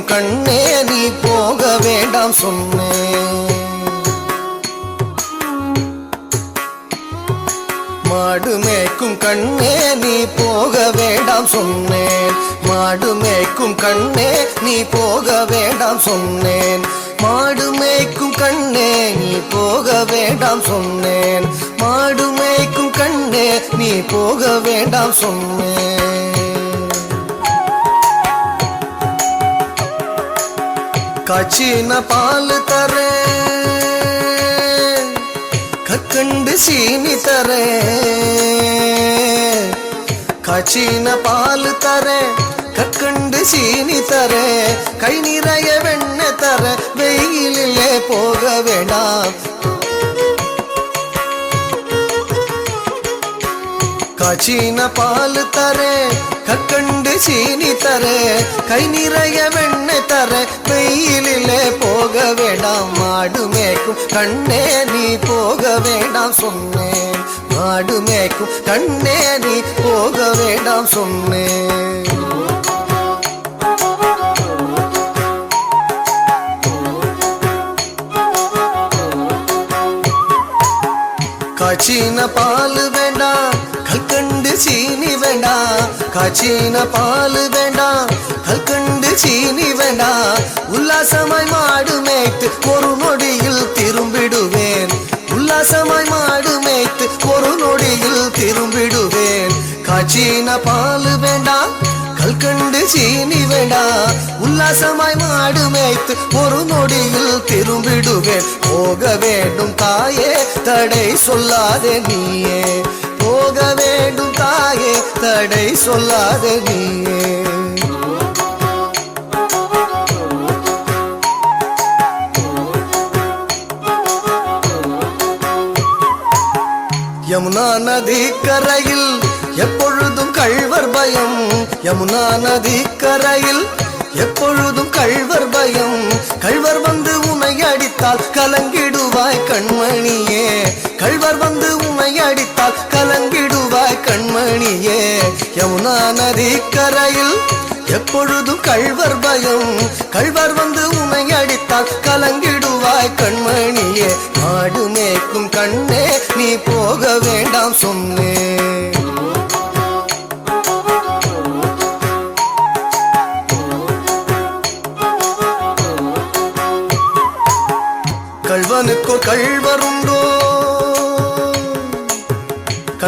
போகும் கண்ணே நீ போக வேண்டாம் சொன்னேன் மாடு மேய்க்கும் கண்ணே நீ போக வேண்டாம் சொன்னேன் மாடு மேய்க்கும் கண்ணே நீ போக வேண்டாம் சொன்னேன் மாடு மேய்க்கும் கண்ணே நீ போக வேண்டாம் சொன்னேன் மாடு மேய்க்கும் கண்ணே நீ போக வேண்டாம் சொன்னேன் காய்ச்சின பால் தரே கக்கண்டு சீனி தரே காய்ச்சின பால் தரே கக்கண்டு சீனி தரே கை நிறைய வெண்ணெய் தர வெயிலிலே போக வேண்டாம். காச்சின பால் தரே கக்கண்டு சீனி தரே கை நிறைய வெண்ணெய் தரே வெயிலிலே போக வேண்டாம் மாடு மேய்க்கும் கண்ணே நீ போக வேண்டாம் சொன்னேன். மாடு மேய்க்கும் கண்ணே நீ போக வேண்டாம் சொன்னேன். காய்ச்சின பால் வேண்டாம் சீனி வேண்டாம் காச்சின பால் வேண்டாம் கல்கண்டு சீனி வேண்டாம் உல்லாசமாய் மாடு மேய்த்து ஒரு நொடியில் திரும்பிடுவேன். உல்லாசமாய் மாடு மேய்த்து ஒரு நொடியில் திரும்பிடுவேன். காச்சின பால் வேண்டாம் கல்கண்டு சீனி வேண்டாம் உல்லாசமாய் மாடு மேய்த்து ஒரு நொடியில் திரும்பிடுவேன். போக வேண்டும் தாயே தடை சொல்லாதே நீயே. போக வேண்டும் தாயே தடை சொல்லாத நீயே. யமுனா நதி கரையில் எப்பொழுதும் கழ்வர் பயம். யமுனா நதி கரையில் எப்பொழுதும் கழ்வர் பயம். கழ்வர் வந்து உனை அடித்தால் கலங்கிடுவாய் கண்மணியே. கழ்வர் வந்து உனை அடித்தால் கலங்கிடுவாய் கண்மணியே. யமுனா நதி கரையில் எப்பொழுதும் கழ்வர் பயம். கழ்வர் வந்து உனை அடித்தால் கலங்கிடுவாய் கண்மணியே. மாடு மேய்க்கும் கண்ணே நீ போக வேண்டாம் சொன்னே.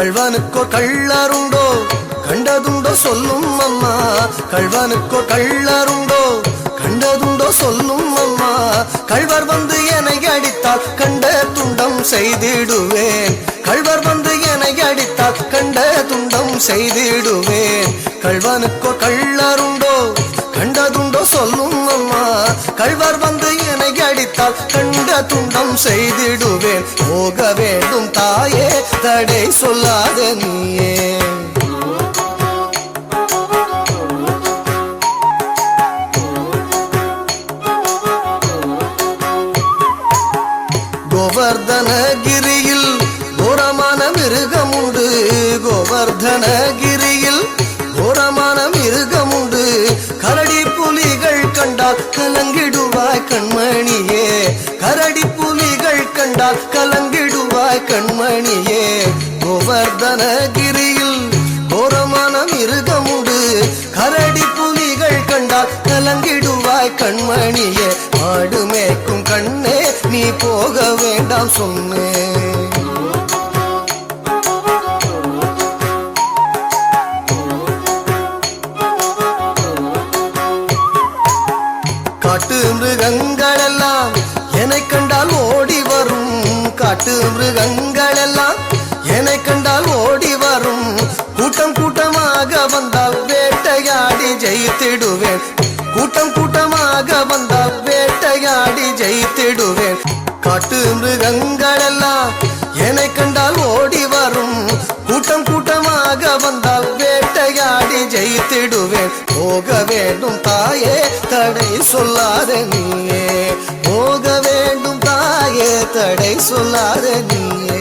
கழ்வனுக்கோ கள்ளருண்டோ? கண்டதுண்டோ சொல்லும் அம்மா. கழ்வனுக்கோ கள்ளருண்டோ? கண்டதுண்டோ சொல்லும் அம்மா. கழ்வர் வந்து என்னை அடித்தால் கண்ட துண்டம் செய்திடுவேன். கழ்வர் வந்து என்னை அடித்தால் கண்ட துண்டம் செய்திடுவேன். கழ்வனுக்கோ கள்ளருண்டோ? கண்டதுண்டோ சொல்லும் அம்மா. கழ்வர் வந்து கண்ட துண்டம் செய்திடுவேன். போக வேண்டும் தாயே தடை சொல்லாத நீயே. கோவர்தனகிரியில் கோரமான மிருகம் உண்டு கோவர்தனகிரியில் கோரமான மிருகம் உண்டு கரடி புலிகள் கண்டால் கலங்கிடுவாய் கண்மணியே கலங்கிடுவாய் கண்மணியே ஆடு மேய்க்கும் கண்ணே நீ போக வேண்டாம் சொன்னே. காட்டு மிருகங்களெல்லாம் என்னை கண்டால் ஓடி வரும். காட்டு மிருகங்களெல்லாம் என்னை கண்டால் ஓடி வரும். கூட்டம் கூட்டமாக வந்தால் காட்டு மிருகங்களெல்லாம் என்னை கண்டால் ஓடி வரும். கூட்டம் கூட்டமாக வந்தால் வேட்டையாடி ஜெயித்திடுவேன். போக வேண்டும் தாயே தடை சொல்லாத நீயே. போக வேண்டும் தாயே தடை சொல்லாத நீயே.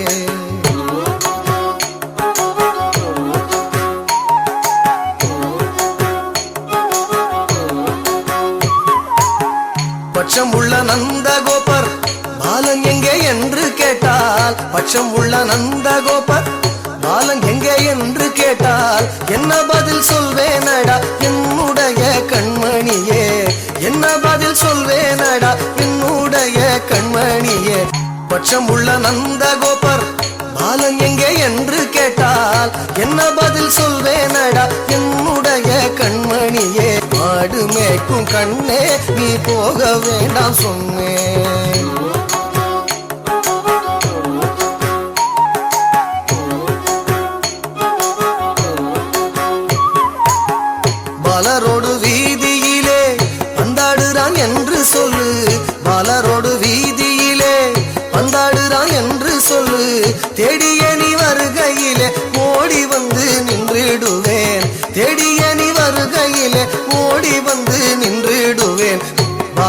உள்ள நந்தகோபர் பாலன் எங்கே என்று கேட்டால் என்ன பதில் சொல்வேனடா? என்னுடைய கண்மணியே என்ன பதில் சொல்வேனடா? என்னுடைய கண்மணியே. பட்சம் உள்ள நந்தகோபர் பாலன் எங்கே என்று கேட்டால் என்ன பதில் சொல்வேனடா? என்னுடைய கண்மணியே மாடு மேய்க்கும் கண்ணே நீ போக வேண்டாம் சொன்னேன்.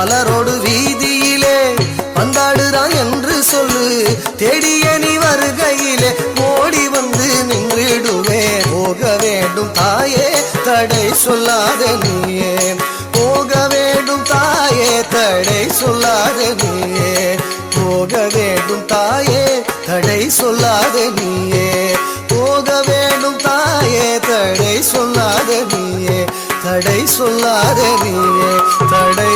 மலரோடு வீதியிலே வந்தாடுதான் என்று சொல்லு. தேடிய நீ வருகையிலே ஓடி வந்து நின்றிடுவேன் போக வேண்டும் தாயே தடை சொல்லாத நீயே. போக வேண்டும் தாயே தடை சொல்லாத நீயே. போக வேண்டும் தாயே தடை சொல்லாத நீயே. போக வேண்டும் தாயே தடை சொல்லாத நீயே. தடை சொல்லாத நீயே. தடை